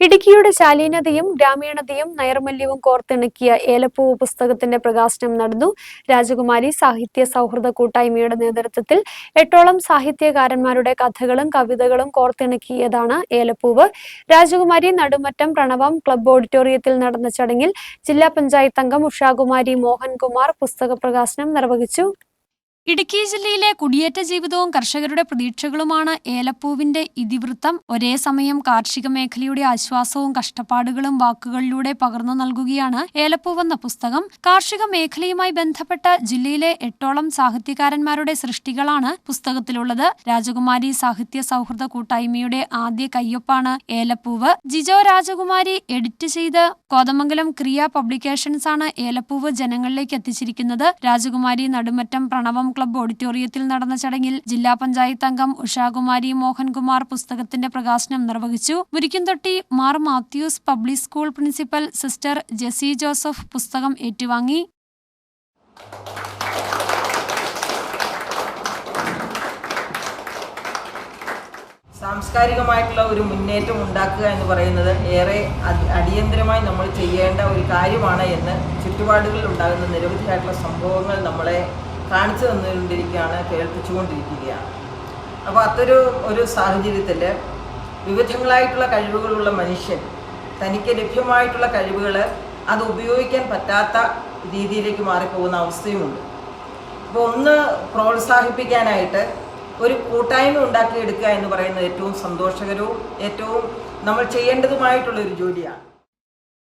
ഇടുക്കിയുടെ ശാലീനതയും ഗ്രാമീണതയും നൈർമല്യവും കോർത്തിണക്കിയ ഏലപ്പൂവ് പുസ്തകത്തിന്റെ പ്രകാശനം നടന്നു. രാജകുമാരി സാഹിത്യ സൗഹൃദ കൂട്ടായ്മയുടെ നേതൃത്വത്തിൽ എട്ടോളം സാഹിത്യകാരന്മാരുടെ കഥകളും കവിതകളും കോർത്തിണക്കിയതാണ് ഏലപ്പൂവ്. രാജകുമാരി നടുമറ്റം പ്രണവം ക്ലബ് ഓഡിറ്റോറിയത്തിൽ നടന്ന ചടങ്ങിൽ ജില്ലാ പഞ്ചായത്ത് അംഗം ഉഷാകുമാരി മോഹൻകുമാർ പുസ്തക പ്രകാശനം നിർവഹിച്ചു. ഇടുക്കി ജില്ലയിലെ കുടിയേറ്റ ജീവിതവും കർഷകരുടെ പ്രതീക്ഷകളുമാണ് ഏലപ്പൂവിന്റെ ഇതിവൃത്തം. ഒരേ സമയം കാർഷിക മേഖലയുടെ ആശ്വാസവും കഷ്ടപ്പാടുകളും വാക്കുകളിലൂടെ പകർന്നു നൽകുകയാണ് ഏലപ്പൂവെന്ന പുസ്തകം. കാർഷിക മേഖലയുമായി ബന്ധപ്പെട്ട ജില്ലയിലെ എട്ടോളം സാഹിത്യകാരന്മാരുടെ സൃഷ്ടികളാണ് പുസ്തകത്തിലുള്ളത്. രാജകുമാരി സാഹിത്യ സൗഹൃദ കൂട്ടായ്മയുടെ ആദ്യ കയ്യൊപ്പാണ് ഏലപ്പൂവ്. ജിജോ രാജകുമാരി എഡിറ്റ് ചെയ്ത് കോതമംഗലം ക്രിയ പബ്ലിക്കേഷൻസ് ആണ് ഏലപ്പൂവ് ജനങ്ങളിലേക്ക് എത്തിച്ചിരിക്കുന്നത്. രാജകുമാരി നടുമറ്റം പ്രണവം ക്ലബ്ബ് ഓഡിറ്റോറിയത്തിൽ നടന്ന ചടങ്ങിൽ ജില്ലാ പഞ്ചായത്ത് അംഗം ഉഷാകുമാരി മോഹൻകുമാർ പുസ്തകത്തിന്റെ പ്രകാശനം നിർവഹിച്ചു. Murikkumthotti Mar Mathews public school principal sister Jessy Joseph പുസ്തകം ഏറ്റുവാങ്ങി. സാംസ്കാരികമായിട്ടുള്ള ഒരു മുന്നേറ്റം ഉണ്ടാക്കുക എന്ന് പറയുന്നത് ഏറെ അടി- അടിയന്തരമായി നമ്മൾ ചെയ്യേണ്ട ഒരു കാര്യമാണ് എന്ന് ചുറ്റുപാടുകളിൽ ഉണ്ടാകുന്ന നിരവധിയായിട്ടുള്ള സംഭവങ്ങൾ നമ്മളെ കാണിച്ചു തന്നുകൊണ്ടിരിക്കുകയാണ് കേൾപ്പിച്ചുകൊണ്ടിരിക്കുകയാണ്. അപ്പോൾ അത്തൊരു ഒരു സാഹചര്യത്തിൽ വിവിധങ്ങളായിട്ടുള്ള കഴിവുകളുള്ള മനുഷ്യൻ തനിക്ക് ലഭ്യമായിട്ടുള്ള കഴിവുകൾ അത് ഉപയോഗിക്കാൻ പറ്റാത്ത രീതിയിലേക്ക് മാറിപ്പോകുന്ന അവസ്ഥയുമുണ്ട്. അപ്പോൾ ഒന്ന് പ്രോത്സാഹിപ്പിക്കാനായിട്ട് ഒരു കൂട്ടായ്മ ഉണ്ടാക്കിയെടുക്കുക എന്ന് പറയുന്നത് ഏറ്റവും സന്തോഷകരവും ഏറ്റവും നമ്മൾ ചെയ്യേണ്ടതുമായിട്ടുള്ള ഒരു ജോലിയാണ്.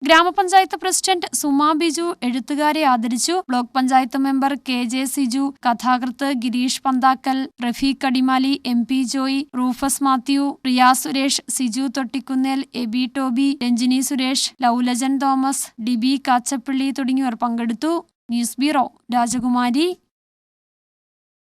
ഗ്രാമപഞ്ചായത്ത് പ്രസിഡന്റ് സുമാ ബിജു എഴുത്തുകാരെ ആദരിച്ചു. Block panchayat member K J Siju കഥാകൃത്ത് Girish Panthakkal Rafeeq Adimali M P Joy Rufus Mathew Priya Suresh Siju Thottikkunnel AB Toby Ranjini Suresh Lovelajan Thomas Diby Kachappally തുടങ്ങിയവർ പങ്കെടുത്തു. ന്യൂസ് ബ്യൂറോ രാജകുമാരി.